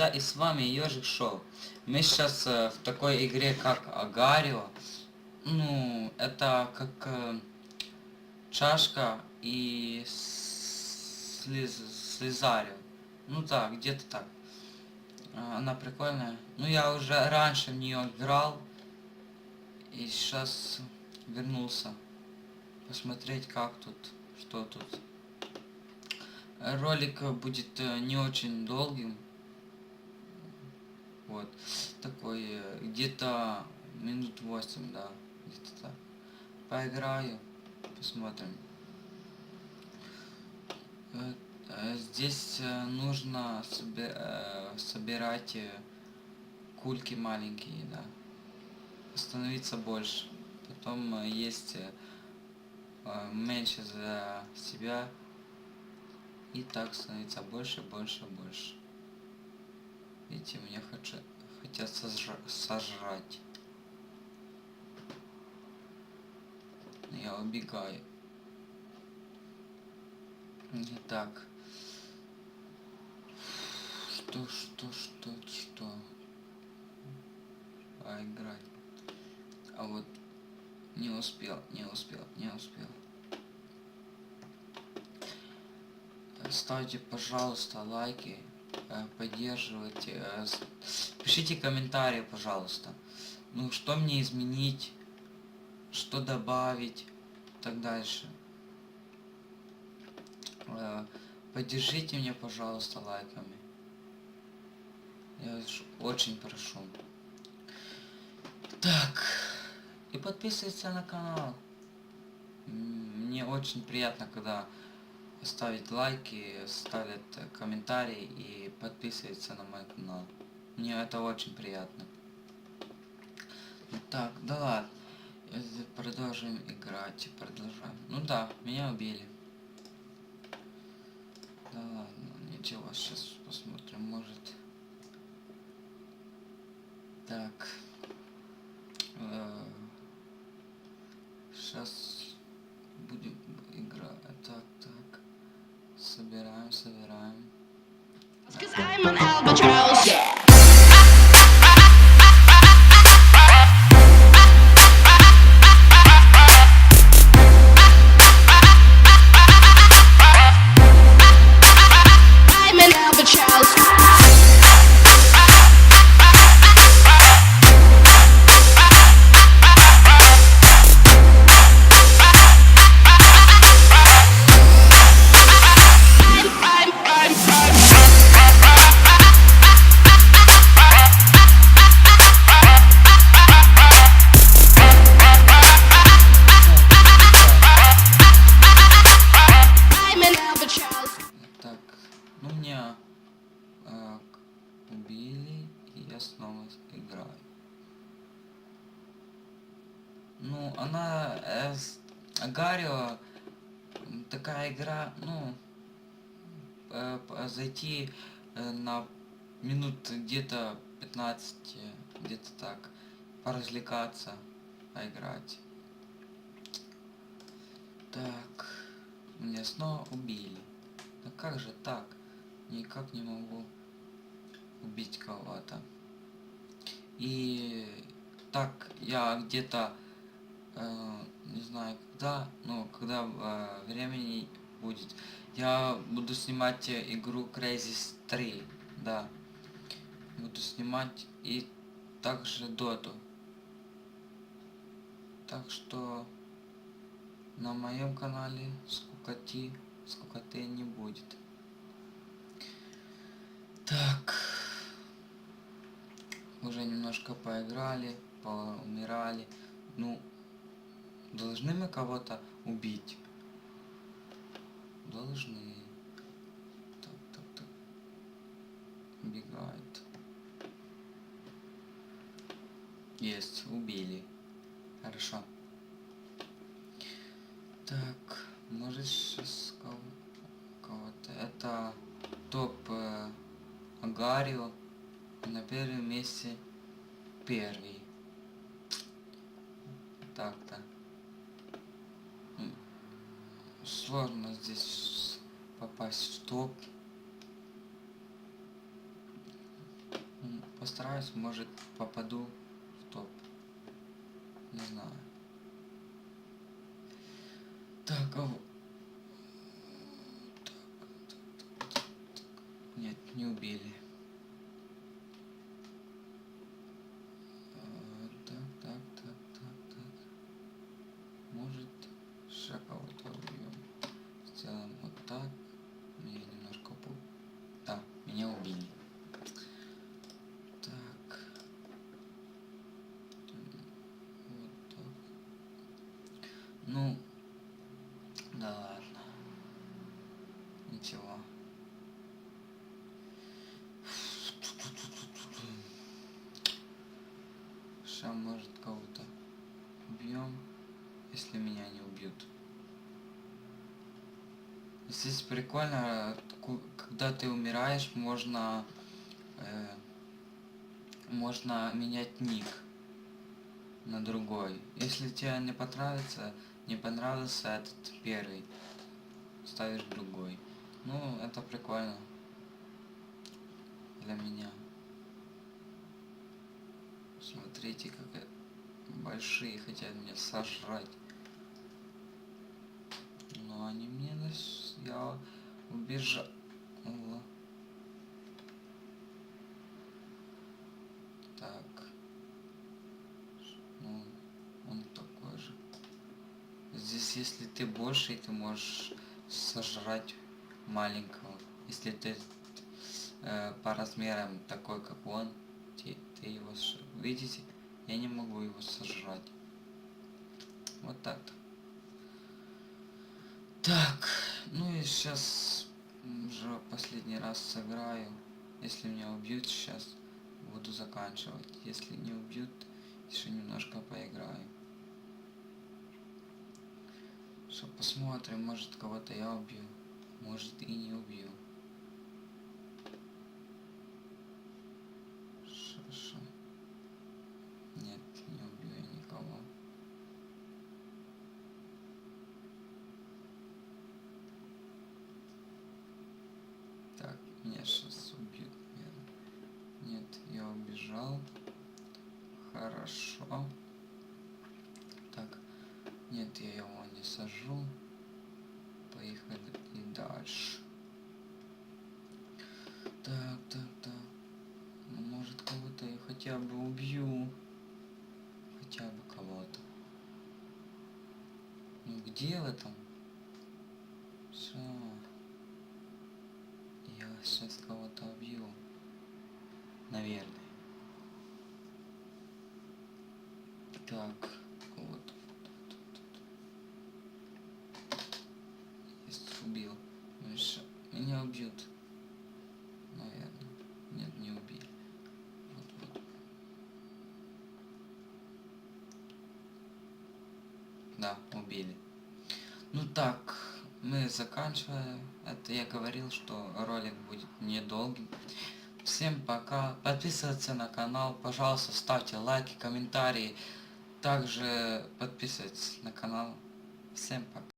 друзья, и с вами Ежик Шоу. Мы сейчас в такой игре, как Агарио. Ну, это как э, чашка и слиз, слезарио. Ну да, где-то так. А, Она прикольная. Ну, я уже раньше в нее играл. И сейчас вернулся посмотреть, как тут, что тут. Ролик будет э, не очень долгим. Вот. Такой, э, где-то минут 8, да. Где-то так. Поиграю, посмотрим. Э, э, Здесь нужно собирать кульки маленькие, да. Становиться больше. Потом есть меньше за себя. И так становится больше, больше, больше. Видите, меня хочу, хотят сожра- сожрать. Я убегаю. Итак. Что, что, что, что? А, играть. А вот не успел, не успел, не успел. Ставьте, пожалуйста, лайки, э, поддерживайте, э, пишите комментарии, пожалуйста. Ну, что мне изменить, что добавить, так дальше. Э, Поддержите меня, пожалуйста, лайками. Я очень прошу. Так. И подписывайтесь на канал. Мне очень приятно, когда ставят лайки, ставят э, комментарии и подписываются на мой канал. Мне это очень приятно. Так, да ладно. Э, Продолжим играть. Продолжаем. Ну да, меня убили. Да ладно, ничего, сейчас посмотрим, может. Так. Сейчас будем играть. Так, так. Собираем, собираем. Ну, она э, с- Агарио м, такая игра, ну, э, зайти э, на минут где-то 15, э, где-то так, поразвлекаться, поиграть. Так, меня снова убили. Да как же так? Никак не могу убить кого-то. И так я где-то э, не знаю когда, но когда э, времени будет, я буду снимать игру Crazy 3, да. Буду снимать и также Доту. Так что на моем канале скукоти, скукоты не будет. Так. Уже немножко поиграли, поумирали. Ну, должны мы кого-то убить? Должны. Так, так, так. Убегает. Есть, убили. Хорошо. Так, может сейчас кого- кого-то. Это топ э, Агарио. На первом месте первый. Так-то. Сложно здесь попасть в топ. постараюсь, может попаду в топ. Не знаю. Так, а... Нет, не убили. А, Так, так, так, так, так. Может, еще кого-то убьем. Сделаем вот так. Меня немножко пу... Да, меня убили. Так. М, Вот так. Ну, да ладно. Ничего. Сейчас, может, кого-то убьем, если меня не убьют. Здесь прикольно, когда ты умираешь, можно э, можно менять ник на другой. Если тебе не понравится, не понравился этот первый, ставишь другой. Ну, это прикольно для меня. Смотрите, как большие хотят меня сожрать. Но они мне. Я убежал. Так. Ну, он такой же. Здесь, если ты больше, ты можешь сожрать маленького. Если ты э, по размерам такой, как он, ты, ты его... Видите? Я не могу его сожрать. Вот так-то. Так, ну и сейчас уже последний раз сыграю. Если меня убьют сейчас, буду заканчивать. Если не убьют, еще немножко поиграю. Что посмотрим, может кого-то я убью, может и не убью. Шо-шо. Нет, не убью никого. Так, меня сейчас убьют. Нет, я убежал. Хорошо. Так, нет, я его не сажу. Поехали дальше. Так, так, так. Ну, может, кого-то я хотя бы убью. Хотя бы кого-то. Ну, где вы там? Всё. Я сейчас кого-то убью. Наверное. Так, вот. Есть убил. Ну еще. Меня убьют. Наверное. Нет, не убили. Вот, вот. Да, убили. Ну так, мы заканчиваем. Это я говорил, что ролик будет недолгим. Всем пока. Подписывайтесь на канал. Пожалуйста, ставьте лайки, комментарии. Также подписывайтесь на канал. Всем пока.